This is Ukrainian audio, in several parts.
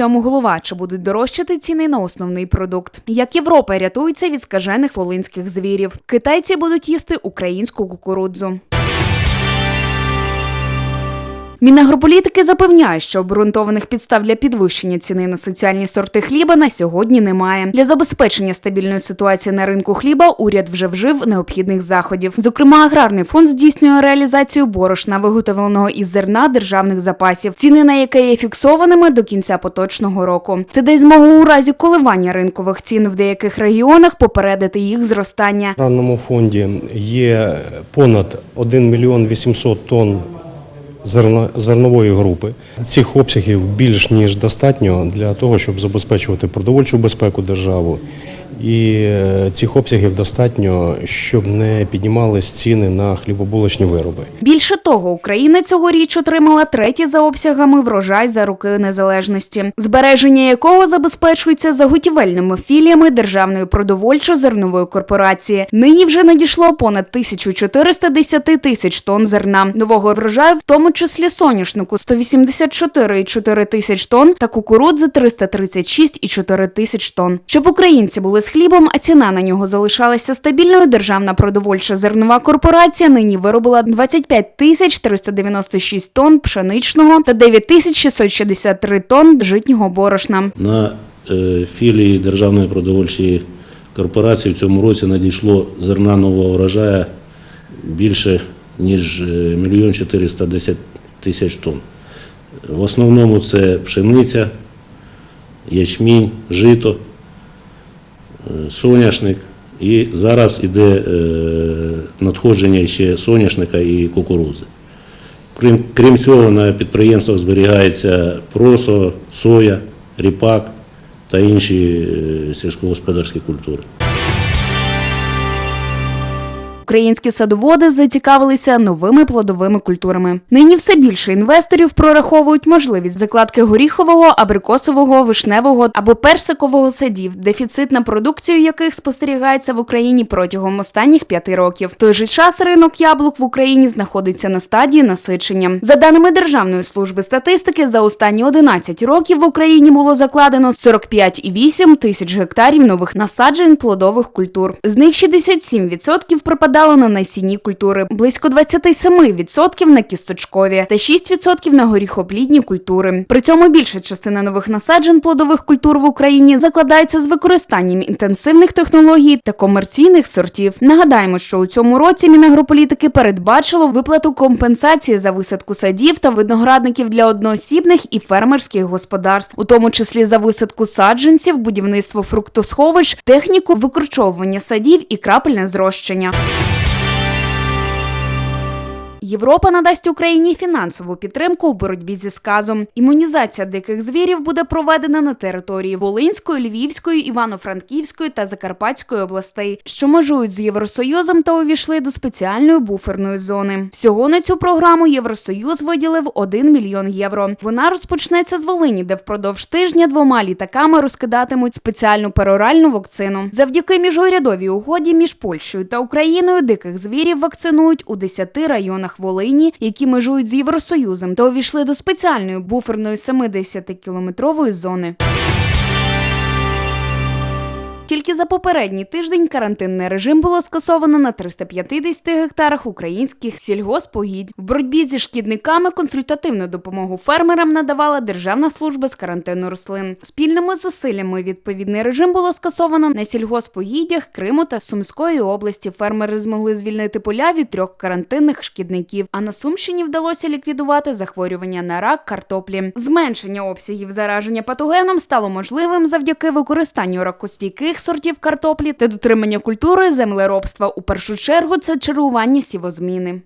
всьому голова, чи будуть дорожчати ціни на основний продукт. Як Європа рятується від скажених волинських звірів. Китайці будуть їсти українську кукурудзу. Мінагрополітики запевняє, що обґрунтованих підстав для підвищення ціни на соціальні сорти хліба на сьогодні немає. Для забезпечення стабільної ситуації на ринку хліба уряд вже вжив необхідних заходів. Зокрема, аграрний фонд здійснює реалізацію борошна, виготовленого із зерна державних запасів, ціни на яке є фіксованими до кінця поточного року. Це дасть змогу у разі коливання ринкових цін в деяких регіонах попередити їх зростання. В аграрному фонді є понад 1 мільйон 800 тонн зернової групи. Цих обсягів більш ніж достатньо для того, щоб забезпечувати продовольчу безпеку державу. І е, цих обсягів достатньо, щоб не піднімались ціни на хлібобулочні вироби. Більше того, Україна цьогоріч отримала третій за обсягами врожай за роки незалежності, збереження якого забезпечується заготівельними філіями Державної продовольчо-зернової корпорації. Нині вже надійшло понад 1410 тисяч тонн зерна. Нового врожаю, в тому числі соняшнику 184,4 тисяч тонн та кукурудзи 336,4 тисяч тонн. Щоб українці були з хлібом, а ціна на нього залишалася стабільною. Державна продовольча зернова корпорація нині виробила 25 тисяч 396 тонн пшеничного та 9 тисяч 663 тонн житнього борошна. На е, філії Державної продовольчої корпорації в цьому році надійшло зерна нового врожаю більше ніж е, мільйон 410 тисяч тонн. В основному це пшениця, ячмінь, жито, соняшник. І зараз іде е, надходження ще соняшника і кукурузи. Крім, крім цього, на підприємствах зберігається просо, соя, ріпак та інші е, сільськогосподарські культури. Українські садоводи зацікавилися новими плодовими культурами. Нині все більше інвесторів прораховують можливість закладки горіхового, абрикосового, вишневого або персикового садів, дефіцит на продукцію яких спостерігається в Україні протягом останніх п'яти років. В той же час ринок яблук в Україні знаходиться на стадії насичення. За даними Державної служби статистики, за останні 11 років в Україні було закладено 45,8 тисяч гектарів нових насаджень плодових культур. З них 67% припадало на насінні культури, близько 27% на кісточкові та 6% на горіхоплідні культури. При цьому більша частина нових насаджень плодових культур в Україні закладається з використанням інтенсивних технологій та комерційних сортів. Нагадаємо, що у цьому році Мінагрополітики передбачило виплату компенсації за висадку садів та виноградників для одноосібних і фермерських господарств, у тому числі за висадку саджанців, будівництво фруктосховищ, техніку викорчовування садів і крапельне зрощення. Європа надасть Україні фінансову підтримку у боротьбі зі сказом. Імунізація диких звірів буде проведена на території Волинської, Львівської, Івано-Франківської та Закарпатської областей, що межують з Євросоюзом та увійшли до спеціальної буферної зони. Всього на цю програму Євросоюз виділив 1 мільйон євро. Вона розпочнеться з Волині, де впродовж тижня двома літаками розкидатимуть спеціальну пероральну вакцину. Завдяки міжурядовій угоді між Польщею та Україною диких звірів вакцинують у 10 районах Волині, які межують з Євросоюзом, та увійшли до спеціальної буферної 70-кілометрової зони. Тільки за попередній тиждень карантинний режим було скасовано на 350 гектарах українських сільгоспогідь. В боротьбі зі шкідниками консультативну допомогу фермерам надавала Державна служба з карантину рослин. Спільними зусиллями відповідний режим було скасовано на сільгоспогіддях Криму та Сумської області. Фермери змогли звільнити поля від трьох карантинних шкідників. А на Сумщині вдалося ліквідувати захворювання на рак картоплі. Зменшення обсягів зараження патогеном стало можливим завдяки використанню ракостійких сортів картоплі та дотримання культури землеробства. У першу чергу це чергування сівозміни.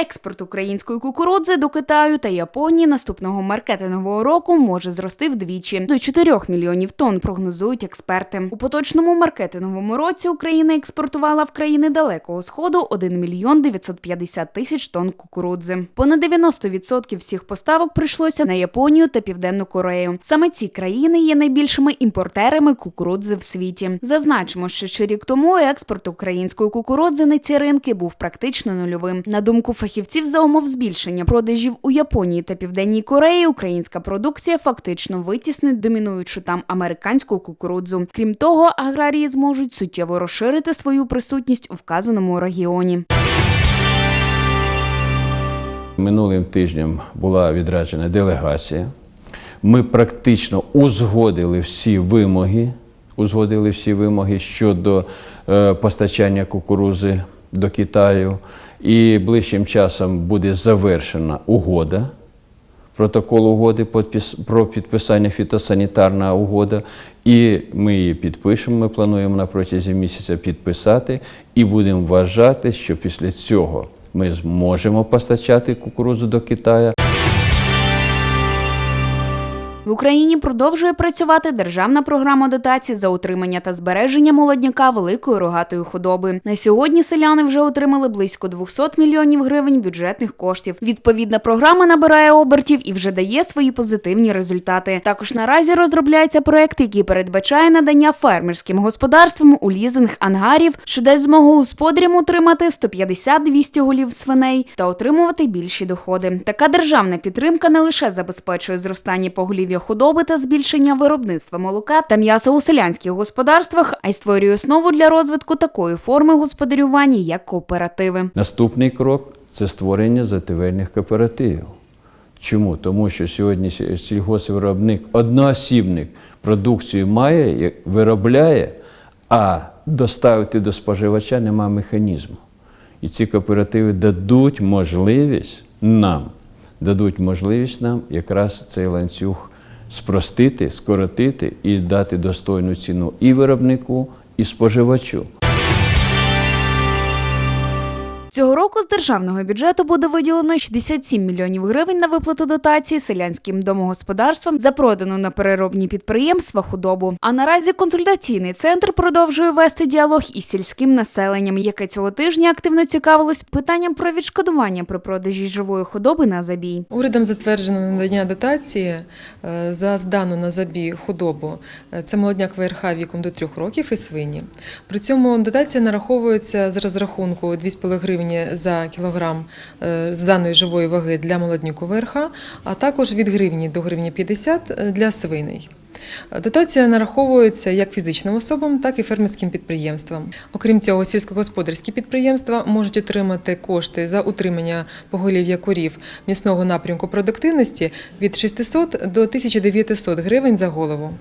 Експорт української кукурудзи до Китаю та Японії наступного маркетингового року може зрости вдвічі до 4 мільйонів тонн, прогнозують експерти. У поточному маркетинговому році Україна експортувала в країни далекого сходу 1 мільйон 950 тисяч тонн кукурудзи. Понад 90% всіх поставок прийшлося на Японію та Південну Корею. Саме ці країни є найбільшими імпортерами кукурудзи в світі. Зазначимо, що ще рік тому експорт української кукурудзи на ці ринки був практично нульовим. На думку фахівців, фахівців, за умов збільшення продажів у Японії та Південній Кореї, українська продукція фактично витіснить домінуючу там американську кукурудзу. Крім того, аграрії зможуть суттєво розширити свою присутність у вказаному регіоні. Минулим тижнем була відряджена делегація. Ми практично узгодили всі вимоги, узгодили всі вимоги щодо е, постачання кукурузи до Китаю. І ближчим часом буде завершена угода. Протокол угоди про підписання фітосанітарна угода, і ми її підпишемо. Ми плануємо на протязі місяця підписати і будемо вважати, що після цього ми зможемо постачати кукурудзу до Китаю. В Україні продовжує працювати державна програма дотацій за утримання та збереження молодняка великої рогатої худоби. На сьогодні селяни вже отримали близько 200 мільйонів гривень бюджетних коштів. Відповідна програма набирає обертів і вже дає свої позитивні результати. Також наразі розробляється проект, який передбачає надання фермерським господарствам у лізинг ангарів, що дасть змогу господарям утримати 150-200 голів свиней та отримувати більші доходи. Така державна підтримка не лише забезпечує зростання поголів'я худоби та збільшення виробництва молока та м'яса у селянських господарствах, а й створює основу для розвитку такої форми господарювання, як кооперативи. Наступний крок це створення зативельних кооперативів. Чому? Тому що сьогодні сі- сільгоспвиробник, одноосібник продукцію має, виробляє, а доставити до споживача немає механізму. І ці кооперативи дадуть можливість нам, дадуть можливість нам якраз цей ланцюг спростити, скоротити і дати достойну ціну і виробнику, і споживачу. Цього року з державного бюджету буде виділено 67 мільйонів гривень на виплату дотації селянським домогосподарствам за продану на переробні підприємства худобу. А наразі консультаційний центр продовжує вести діалог із сільським населенням, яке цього тижня активно цікавилось питанням про відшкодування при продажі живої худоби на забій. Урядом затверджено надання дотації е, за здану на забій худобу. Е, Це молодняк ВРХ віком до 3 років і свині. При цьому дотація нараховується з розрахунку 2,5 гривні за кілограм е, з даної живої ваги для молодняку ВРХ, а також від гривні до гривні 50 для свиней. Дотація нараховується як фізичним особам, так і фермерським підприємствам. Окрім цього, сільськогосподарські підприємства можуть отримати кошти за утримання поголів'я корів місного напрямку продуктивності від 600 до 1900 гривень за голову.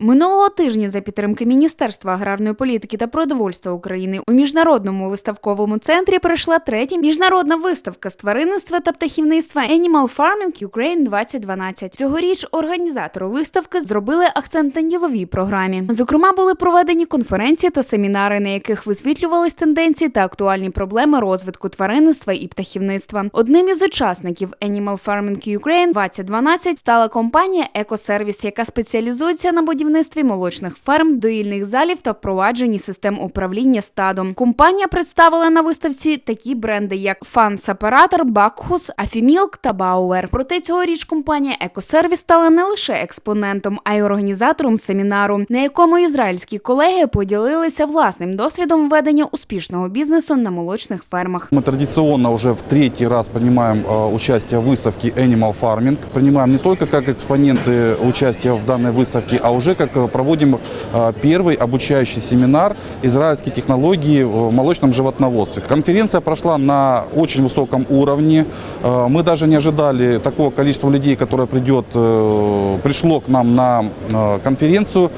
Минулого тижня за підтримки Міністерства аграрної політики та продовольства України у міжнародному виставковому центрі пройшла третя міжнародна виставка з тваринництва та птахівництва Animal Farming Ukraine 2012. Цьогоріч організатори виставки зробили акцент на діловій програмі. Зокрема, були проведені конференції та семінари, на яких висвітлювались тенденції та актуальні проблеми розвитку тваринництва і птахівництва. Одним із учасників Animal Farming Ukraine 2012 стала компанія Екосервіс, яка спеціалізується на будівництві молочних ферм, доїльних залів та впровадженні систем управління стадом. Компанія представила на виставці такі бренди, як Фан Сепаратор, Бакхус, Афімілк та Бауер. Проте цьогоріч компанія Екосервіс стала не лише експонентом, а й організатором семінару, на якому ізраїльські колеги поділилися власним досвідом ведення успішного бізнесу на молочних фермах. Мы традиционно уже в третий раз принимаем э, участие в выставке Animal Farming. Принимаем не только как экспоненты участия в данной выставке, а уже как э, проводим э, первый обучающий семинар израильские технологии в молочном животноводстве. Конференция прошла на очень высоком уровне. Э, Мы даже не ожидали такого количества людей, которое придет, э, пришло к нам на э, конференцию.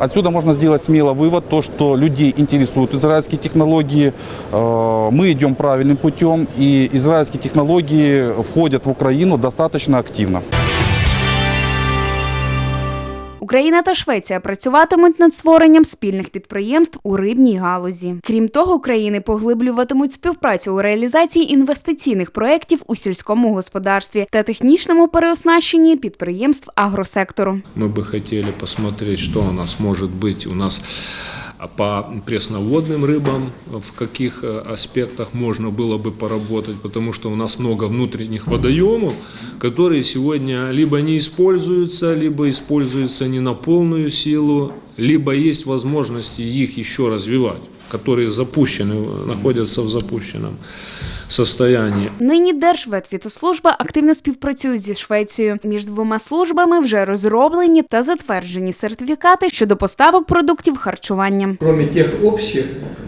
Отсюда можно сделать смело вывод, то, что людей интересуют израильские технологии. Мы идем правильным путем, и израильские технологии входят в Украину достаточно активно. Україна та Швеція працюватимуть над створенням спільних підприємств у рибній галузі. Крім того, країни поглиблюватимуть співпрацю у реалізації інвестиційних проєктів у сільському господарстві та технічному переоснащенні підприємств агросектору. Мы бы хотели посмотреть, что у нас может быть у нас а, по пресноводным рыбам, в каких э, аспектах можно было бы поработать, потому что у нас много внутренних водоемов, которые сегодня либо не используются, либо используются не на полную силу, либо есть возможности их еще развивать. которые запущены, находятся в запущенном состоянии. Нині Держветфітослужба активно співпрацює зі Швецією. Між двома службами вже розроблені та затверджені сертифікати щодо поставок продуктів харчування. Кроме тех общих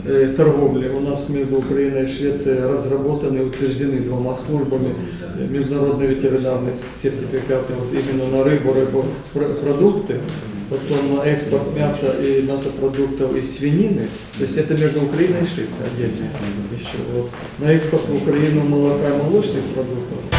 э, торговли, у нас между Украиной и Швецией разработаны и утверждены двумя службами э, международные ветеринарные сертификаты вот именно на рыбу, рыбопродукты, потом на экспорт мяса и мясопродуктов из свинины. То есть это между Украиной и Швецией отдельно еще. Вот. На экспорт в Украину молока и молочных продуктов.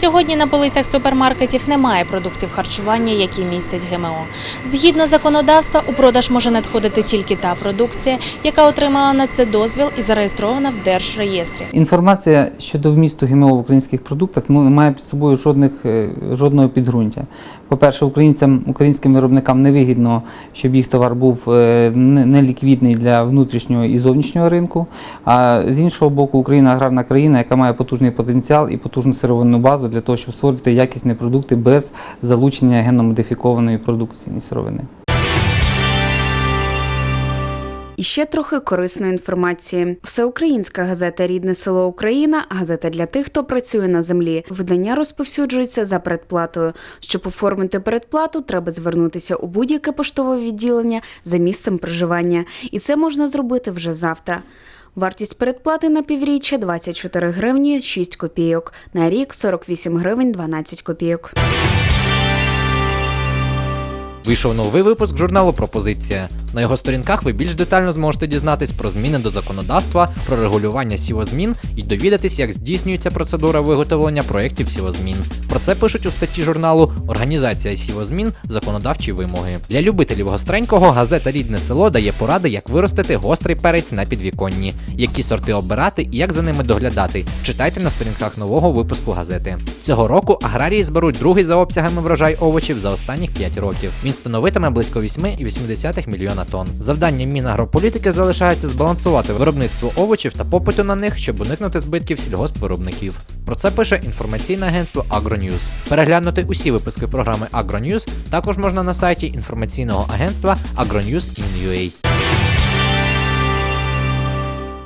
Сьогодні на полицях супермаркетів немає продуктів харчування, які містять ГМО. Згідно законодавства, у продаж може надходити тільки та продукція, яка отримала на це дозвіл і зареєстрована в Держреєстрі. Інформація щодо вмісту ГМО в українських продуктах не має під собою жодних, е, жодного підґрунтя. По-перше, українцям, українським виробникам невигідно, щоб їх товар був е, не- неліквідний для внутрішнього і зовнішнього ринку. А з іншого боку, Україна аграрна країна, яка має потужний потенціал і потужну сировинну базу для того, щоб створити якісні продукти без залучення генномодифікованої продукції сировини. І ще трохи корисної інформації. Всеукраїнська газета Рідне село Україна газета для тих, хто працює на землі. Видання розповсюджується за передплатою. Щоб оформити передплату, треба звернутися у будь-яке поштове відділення за місцем проживання, і це можна зробити вже завтра. Вартість передплати на півріччя 24 гривні 6 копійок, на рік 48 гривень 12 копійок. Вийшов новий випуск журналу Пропозиція. На його сторінках ви більш детально зможете дізнатись про зміни до законодавства, про регулювання сівозмін і довідатись, як здійснюється процедура виготовлення проєктів сівозмін. Про це пишуть у статті журналу Організація сівозмін, законодавчі вимоги. Для любителів гостренького газета Рідне село дає поради, як виростити гострий перець на підвіконні, які сорти обирати і як за ними доглядати. Читайте на сторінках нового випуску газети. Цього року аграрії зберуть другий за обсягами врожай овочів за останніх 5 років. Він становитиме близько 8,8 мільйона тонн. Завдання Мінагрополітики залишається збалансувати виробництво овочів та попиту на них, щоб уникнути збитків сільгоспвиробників. Про це пише інформаційне агентство AgroNews. Переглянути усі випуски програми AgroNews також можна на сайті інформаційного агентства agronews.in.ua.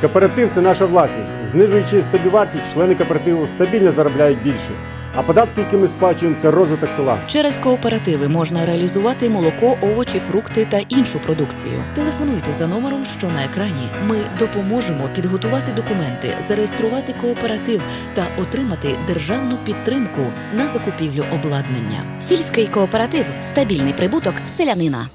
Кооператив це наша власність. Знижуючи собівартість, члени кооперативу стабільно заробляють більше. А податки, які ми сплачуємо, це розвиток села. Через кооперативи можна реалізувати молоко, овочі, фрукти та іншу продукцію. Телефонуйте за номером, що на екрані. Ми допоможемо підготувати документи, зареєструвати кооператив та отримати державну підтримку на закупівлю обладнання. Сільський кооператив стабільний прибуток селянина.